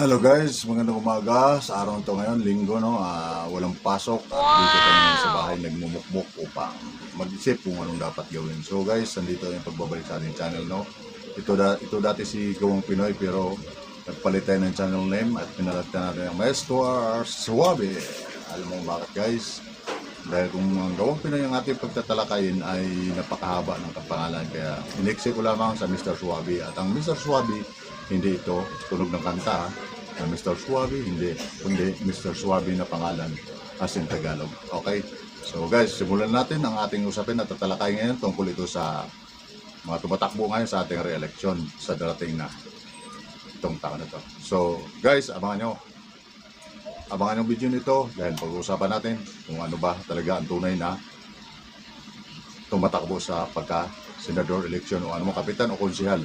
Hello guys, magandang umaga. Sa araw to ngayon, linggo, no? Ah, walang pasok. At dito kami sa bahay nagmumukmuk upang mag-isip kung anong dapat gawin. So guys, nandito yung pagbabalik sa ating channel, no? Ito, da, ito dati si Gawang Pinoy pero nagpalit tayo ng channel name at pinalagtan natin ang Maestro Suave. Alam mo bakit guys? Dahil kung ang Gawang Pinoy ang ating pagtatalakayin ay napakahaba ng kapangalan. Kaya iniksi ko lamang sa Mr. Suave. At ang Mr. Suave, hindi ito tunog ng kanta, ha? na Mr. Suave, hindi, kundi Mr. Suave na pangalan as in Tagalog. Okay? So guys, simulan natin ang ating usapin at tatalakay ngayon tungkol ito sa mga tumatakbo ngayon sa ating re-election sa darating na itong taon na to. So guys, abangan nyo. Abangan yung video nito dahil pag-uusapan natin kung ano ba talaga ang tunay na tumatakbo sa pagka-senador election o anumang kapitan o konsihal.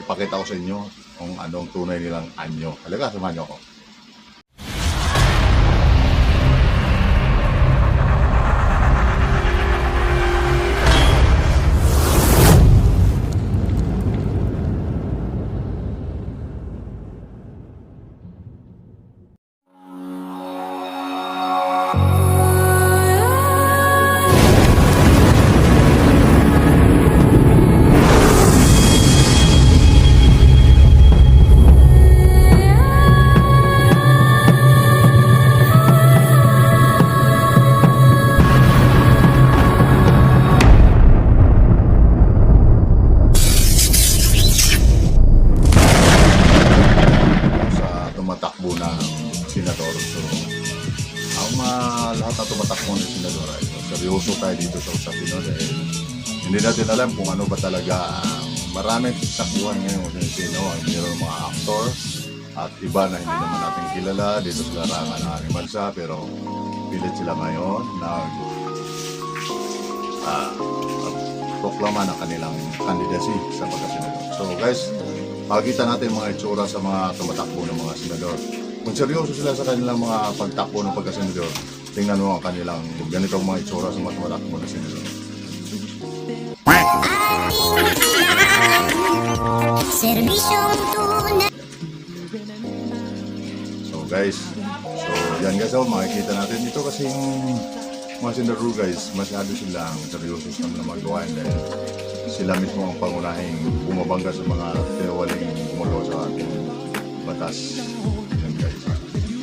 Ipakita ko sa inyo kung anong tunay nilang anyo. Halaga, samahan niyo ako. Ang mga lahat na tumatakbo ng senador ay seryoso tayo dito sa usapin no, dahil hindi natin alam kung ano ba talaga ang maraming takbuhan ngayon kung sino ay mayroong mga aktor at iba na hindi naman natin kilala dito sa larangan ng ating bansa pero pilit sila ngayon na ah, proklama ng kanilang candidacy sa pagkasenador. So guys, Pakita natin mga itsura sa mga tumatakbo ng mga senador. Kung seryoso sila sa kanilang mga pagtakbo ng pagkasenador, tingnan mo ang kanilang ganitong mga itsura sa mga tumatakbo ng senador. Serbisyong tunay So guys, so yan guys, oh, makikita natin ito kasi yung mga senador guys, masyado silang seryoso sa mga gawain dahil sila mismo ang pangunahing bumabangga sa mga tinawaling gumagawa sa ating batas.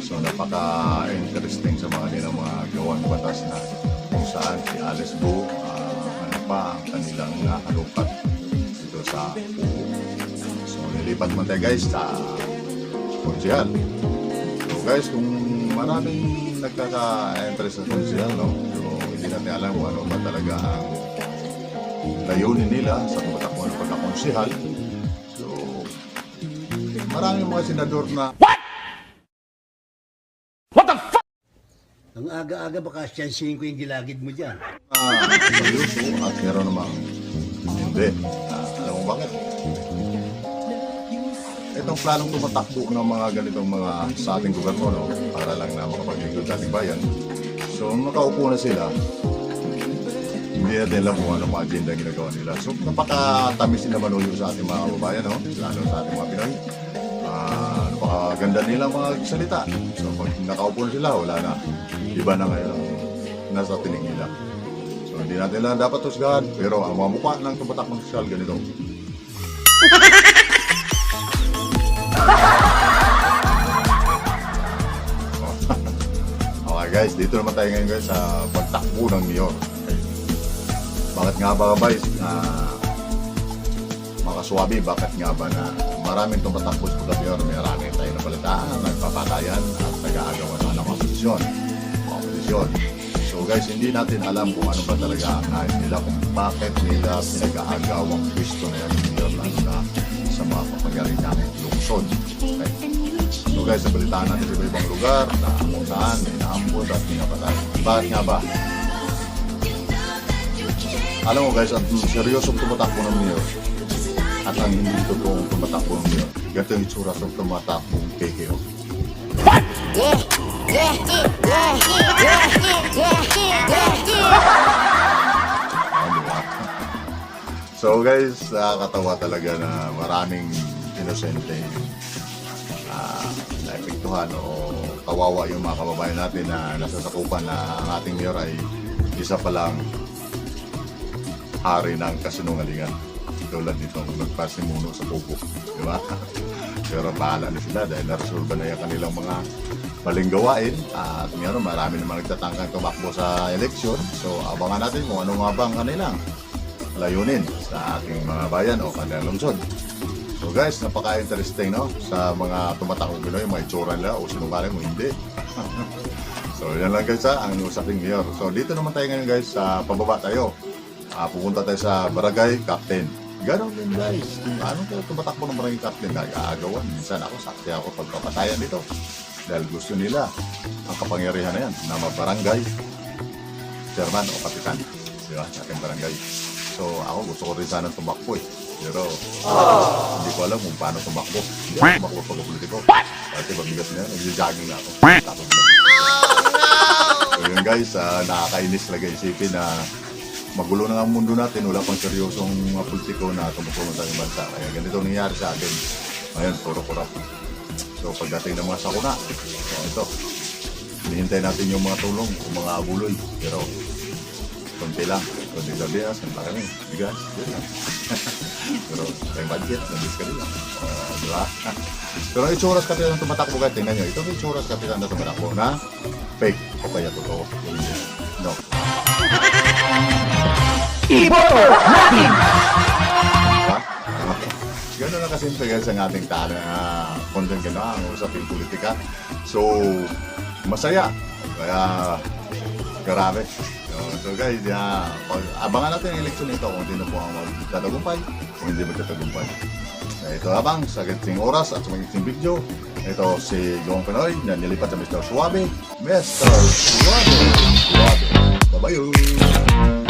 So napaka-interesting sa mga nilang mga gawang batas na kung saan si Alice Go, ah, ano pa ang kanilang nakalupat dito sa So nilipat mo tayo guys sa konsyal. So guys, kung maraming nagkaka-interest sa konsyal, no? So hindi natin alam kung ano ba talaga ang layunin nila sa tumatakbo ng pagkakonsihal. So, maraming mga senador na Ang aga-aga baka siyansihin ko yung gilagid mo dyan. ah, seryoso at meron namang hindi. Ah, alam mo bakit? Itong planong tumatakbo ng mga ganitong mga sa ating gobyerno no, para lang na makapaglingkod ating bayan. So, nung nakaupo na sila, hindi natin alam kung ano mga agenda ginagawa nila. So, napakatamis din naman sa ating mga kababayan, no? lalo sa ating mga Pinoy. Ah, napakaganda nilang mga salita. So, pag nakaupo na sila, wala na. Iba na ngayon nasa tinig nila. So, hindi natin lang dapat husgahan. Pero ang mga mukha ng tumatakbong sosyal, ganito. Okay guys, dito naman tayo ngayon guys sa pagtakbo ng mayor. Okay. Bakit nga ba guys, uh, mga kaswabi, bakit nga ba na maraming tumatakbo sa pagka-mayor, marami tayo napalitaan, nagpapatayan at nag-aagawan na ng kompetisyon. Kompetisyon. So guys, hindi natin alam kung ano ba talaga ang nais nila, kung bakit nila pinag-aagawang pwesto na yan ng na sa mga papangyari namin lungsod. Okay? So guys, nabalitaan natin sa iba-ibang lugar na kung saan may naambot at pinapatay. Bakit nga ba? Alam mo guys, ang seryosong tumatakbo ng mayor at ang hindi totoong tumatakbo ng mayor. Ganito yung itsura ng tumatakbo ng KKO. So guys, nakakatawa talaga na maraming inosente ah, naepektuhan o kawawa yung mga kababayan natin na nasasakupan na ang ating mayor ay isa palang hari ng kasinungalingan. Tulad nitong nagpasimuno sa pupo. Di ba? Pero bahala na sila dahil naresolve na yung kanilang mga maling gawain at ngayon marami naman nagtatangkang tumakbo sa eleksyon. So abangan natin kung ano nga ba ang kanilang layunin sa ating mga bayan o kanilang lungsod. So guys, napaka-interesting no sa mga tumatakbo Pinoy, mga itsura nila o sinungaling mo hindi. so yan lang guys ha, ang usaping mayor. So dito naman tayo ngayon guys, sa pababa tayo. Ah, pupunta tayo sa barangay captain. Ganon din guys. Ano kayo tumatakbo ng barangay captain, nag-aagawan. Minsan ako, sakti ako pagpapatayan dito. Dahil gusto nila ang kapangyarihan na yan na mabarangay chairman o kapitan. Di ba? Sa ating barangay. So ako gusto ko rin sana tumakbo eh. Pero hindi ko alam kung paano tumakbo. Hindi ako tumakbo pag politiko. Kasi mabigat na yan. Nag-jogging na ako. Tapos So yun guys, ah, nakakainis talaga isipin na magulo na ang mundo natin, wala pang seryosong mga politiko na tumutulo sa ating bansa. Kaya ganito ang nangyari sa atin. Ngayon, puro korap. So pagdating ng mga sakuna, so ito, hinihintay natin yung mga tulong, yung mga abuloy. Pero, konti lang. Konti sa bias, ang kami. Bigas, yun lang. Pero, may budget, nabis ka rin lang. Uh, di ba? Pero ang itsuras kapitan ng tumatakbo kayo, tingnan nyo. Ito ang itsuras kapitan na tumatakbo na fake o kaya totoo. Yun No. Diba? Ganun na kasimple guys ang ating tala na content na ang usaping politika. So, masaya. Kaya, grabe. So, guys, yeah, abangan natin ang eleksyon nito kung hindi na po ang magtatagumpay kung hindi magtatagumpay. Ito abang sa ganting oras at sa ganting video. Ito si Gong Pinoy na nilipat sa Mr. Suave. Mr. Suave. Suave. Bye-bye.